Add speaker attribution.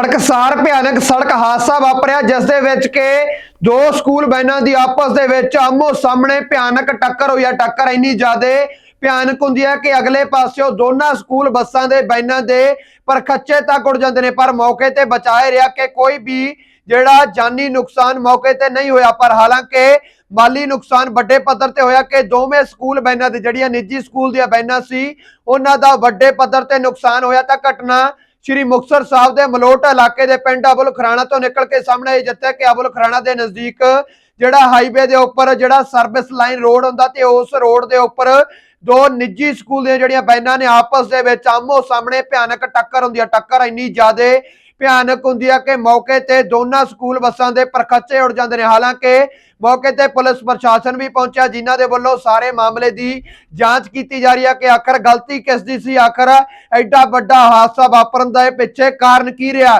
Speaker 1: ਸੜਕਸਾਰ ਭਿਆਨਕ ਸੜਕ ਹਾਦਸਾ ਵਾਪਰਿਆ, ਜਿਸ ਦੇ ਵਿੱਚ ਕਿ ਦੋ ਸਕੂਲ ਵੈਨਾਂ ਦੀ ਆਪਸ ਦੇ ਵਿੱਚ ਆਮੋ ਸਾਹਮਣੇ ਭਿਆਨਕ ਟੱਕਰ ਹੋਈ ਹੈ ਟੱਕਰ ਇੰਨੀ ਜ਼ਿਆਦੇ ਭਿਆਨਕ ਹੁੰਦੀ ਹੈ ਕਿ ਅਗਲੇ ਪਾਸਿਓਂ ਦੋਨਾਂ ਸਕੂਲ ਬੱਸਾਂ ਦੇ ਵੈਨਾਂ ਦੇ ਪਰਖੱਚੇ ਤੱਕ ਉੱਡ ਜਾਂਦੇ ਨੇ। ਪਰ ਮੌਕੇ ਤੇ ਬਚਾਏ ਰਿਹਾ ਕਿ ਕੋਈ ਵੀ ਜਿਹੜਾ ਜਾਨੀ ਨੁਕਸਾਨ ਮੌਕੇ ਤੇ ਨਹੀਂ ਹੋਇਆ। ਪਰ ਹਾਲਾਂਕਿ ਮਾਲੀ ਨੁਕਸਾਨ ਵੱਡੇ ਪੱਧਰ ਤੇ ਹੋਇਆ ਕਿ ਦੋਵੇਂ ਸਕੂਲ ਬੈਨਾਂ ਦੇ, ਜਿਹੜੀਆਂ ਨਿੱਜੀ ਸਕੂਲ ਦੀਆਂ ਬੈਨਾਂ ਸੀ, ਉਹਨਾਂ ਦਾ ਵੱਡੇ ਪੱਧਰ ਤੇ ਨੁਕਸਾਨ ਹੋਇਆ ਤਾਂ ਘਟਨਾ ਸ਼੍ਰੀ ਮੁਕਤਸਰ ਸਾਹਿਬ ਦੇ ਮਲੋਟ ਇਲਾਕੇ ਦੇ ਪਿੰਡ ਅਬੁਲ ਖਰਾਣਾ ਤੋਂ ਨਿਕਲ ਕੇ ਸਾਹਮਣੇ ਆਈ, ਜਿੱਥੇ ਕਿ ਅਬੁਲ ਖਰਾਣਾ ਦੇ ਨਜ਼ਦੀਕ ਜਿਹੜਾ ਹਾਈਵੇ ਦੇ ਉੱਪਰ ਜਿਹੜਾ ਸਰਵਿਸ ਲਾਈਨ ਰੋਡ ਹੁੰਦਾ ਤੇ ਉਸ ਰੋਡ ਦੇ ਉੱਪਰ ਦੋ ਨਿੱਜੀ ਸਕੂਲ ਦੀਆਂ ਜਿਹੜੀਆਂ ਬੈਨਾਂ ਨੇ, ਆਪਸ ਦੇ ਵਿੱਚ ਆਮੋ ਸਾਹਮਣੇ ਭਿਆਨਕ ਟੱਕਰ ਹੁੰਦੀ ਹੈ ਟੱਕਰ ਇੰਨੀ ਜ਼ਿਆਦੇ ਭਿਆਨਕ ਹੁੰਦੀ ਹੈ ਕਿ ਮੌਕੇ ਤੇ ਦੋਨਾਂ ਸਕੂਲ ਬੱਸਾਂ ਦੇ ਪਰਖੱਚੇ ਉੱਡ ਜਾਂਦੇ ਨੇ। ਹਾਲਾਂਕਿ ਮੌਕੇ ਤੇ ਪੁਲਿਸ ਪ੍ਰਸ਼ਾਸਨ ਵੀ ਪਹੁੰਚਿਆ, ਜਿਨ੍ਹਾਂ ਦੇ ਵੱਲੋਂ ਸਾਰੇ ਮਾਮਲੇ ਦੀ ਜਾਂਚ ਕੀਤੀ ਜਾ ਰਹੀ ਹੈ ਕਿ ਆਖਰ ਗਲਤੀ ਕਿਸ ਦੀ ਸੀ? ਆਖਰ ਐਡਾ ਵੱਡਾ ਹਾਦਸਾ ਵਾਪਰਨ ਦਾ ਇਹ ਪਿੱਛੇ ਕਾਰਨ ਕੀ ਰਿਹਾ?